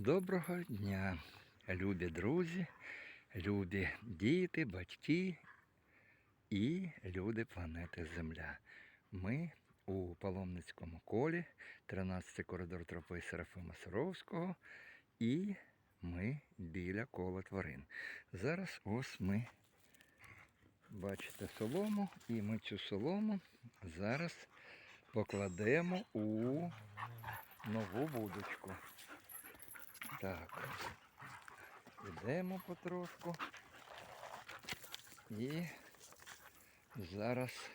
Доброго дня, любі друзі, любі діти, батьки і люди планети Земля. Ми у паломницькому колі, 13 коридор тропи Серафима Саровського, і ми біля кола тварин. Зараз ось ми бачите солому, і ми цю солому зараз покладемо у нову будочку. Так. Ідемо потрошку. І зараз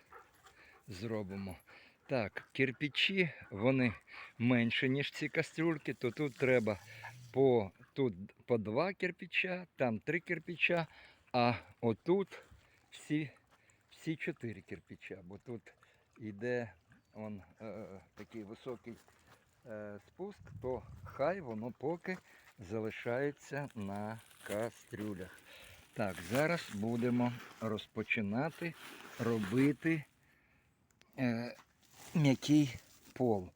зробимо. Так, кирпичі, вони менше, ніж ці кастрюльки, то тут треба по, тут по два кирпича, там три кирпича, а отут всі, всі чотири кирпича, бо тут йде он, е, такий високий е, спуск, то хай воно поки залишається на кастрюлях. Так, зараз будемо розпочинати робити е, м'який пол.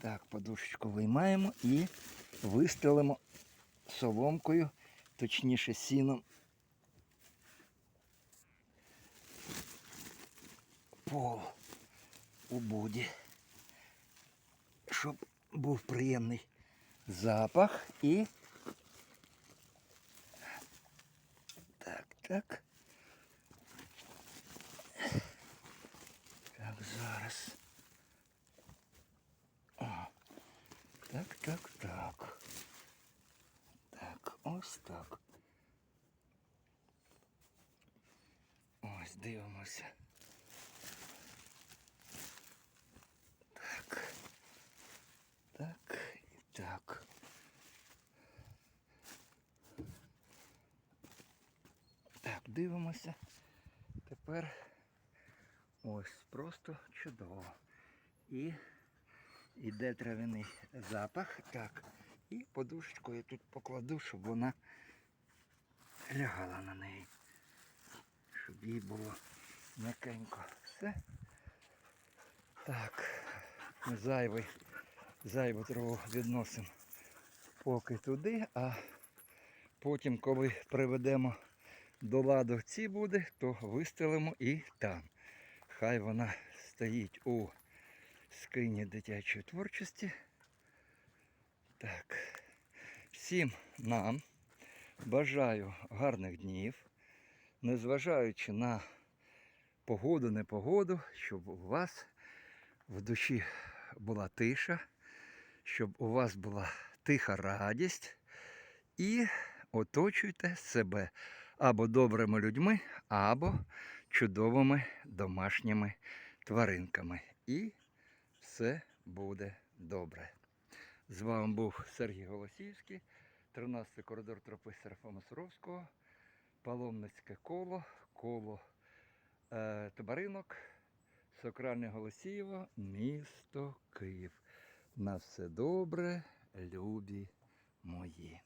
Так, подушечку виймаємо і вистелимо соломкою, точніше сіном. Пол у буді, щоб був приємний запах і. Так, так. Так, зараз. О, так, так, так. Так, ось так. Ось, дивимося. Так. Так і так. Так, дивимося. Тепер ось просто чудово. І йде травяний запах. Так. І подушечку я тут покладу, щоб вона лягала на неї. Щоб їй було м'якенько. Все. Так. Ми зайвий, зайву траву відносимо поки туди, а потім, коли приведемо до ладу ці буде, то вистелимо і там. Хай вона стоїть у скрині дитячої творчості. Так. Всім нам бажаю гарних днів, незважаючи на погоду, непогоду, щоб у вас в душі була тиша, щоб у вас була тиха радість і оточуйте себе або добрими людьми, або чудовими домашніми тваринками. І все буде добре. З вами був Сергій Голосіївський, 13 коридор тропи Серафима Суровського, паломницьке коло, коло е, тваринок, Сокральне Голосіїво, місто Київ. На все добре, любі мої.